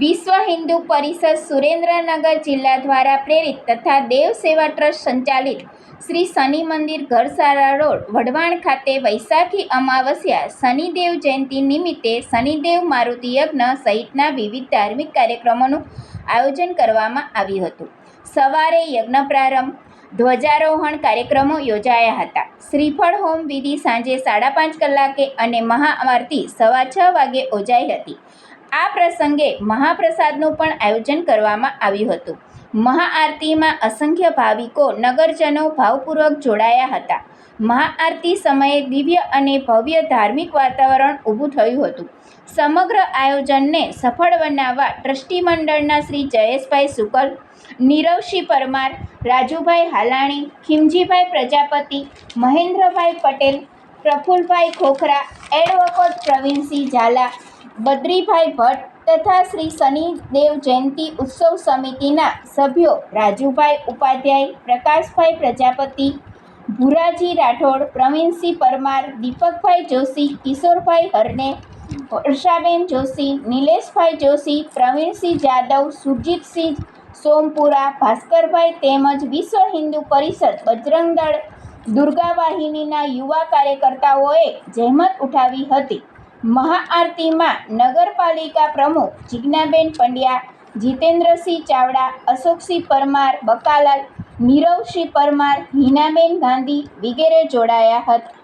વિશ્વ હિન્દુ પરિષદ સુરેન્દ્રનગર જિલ્લા દ્વારા પ્રેરિત તથા દેવ સેવા ટ્રસ્ટ સંચાલિત શ્રી શનિ મંદિર ઘરસારા રોડ, વઢવાણ ખાતે વૈશાખી અમાવસ્યા, શનિદેવ જયંતિ નિમિત્તે શનિદેવ મારુતિ યજ્ઞ સહિતના વિવિધ ધાર્મિક કાર્યક્રમોનું આયોજન કરવામાં આવ્યું હતું. સવારે યજ્ઞ પ્રારંભ, ધ્વજારોહણ કાર્યક્રમો યોજાયા હતા. શ્રીફળ હોમ વિધિ સાંજે સાડા પાંચ કલાકે અને મહાઆરતી સવા છ વાગે યોજાઈ હતી. આ પ્રસંગે મહાપ્રસાદનું પણ આયોજન કરવામાં આવ્યું હતું. મહાઆરતીમાં અસંખ્ય ભાવિકો નગરજનો ભાવપૂર્વક જોડાયા હતા. મહાઆરતી સમયે દિવ્ય અને ભવ્ય ધાર્મિક વાતાવરણ ઊભું થયું હતું. સમગ્ર આયોજનને સફળ બનાવવા ટ્રસ્ટી મંડળના શ્રી જયેશભાઈ શુકલ નીરવસિંહ પરમાર, રાજુભાઈ હાલાણી, ખીમજીભાઈ પ્રજાપતિ, મહેન્દ્રભાઈ પટેલ, પ્રફુલભાઈ ખોખરા, એડવોકેટ પ્રવીણસિંહ ઝાલા બદ્રીભાઈ ભટ્ટ તથા શ્રી શનિદેવ જયંતિ ઉત્સવ સમિતિના સભ્યો રાજુભાઈ ઉપાધ્યાય, પ્રકાશભાઈ પ્રજાપતિ, ભુરાજી રાઠોડ, પ્રવીણસિંહ પરમાર, દીપકભાઈ જોશી, કિશોરભાઈ હરને વર્ષાબેન જોશી, નિલેશભાઈ જોશી, પ્રવીણસિંહ જાદવ, સુરજીતસિંહ સોમપુરા, ભાસ્કરભાઈ તેમજ વિશ્વ હિન્દુ પરિષદ બજરંગ દળ દુર્ગા વાહિનીના યુવા કાર્યકર્તાઓએ જહેમત ઉઠાવી હતી. મહાઆરતીમાં નગરપાલિકા પ્રમુખ જિજ્ઞાબેન પંડ્યા, જીતેન્દ્રસિંહ ચાવડા, અશોકસિંહ પરમાર, બકાલાલ, નીરવસિંહ પરમાર, હિનાબેન ગાંધી વગેરે જોડાયા હતા.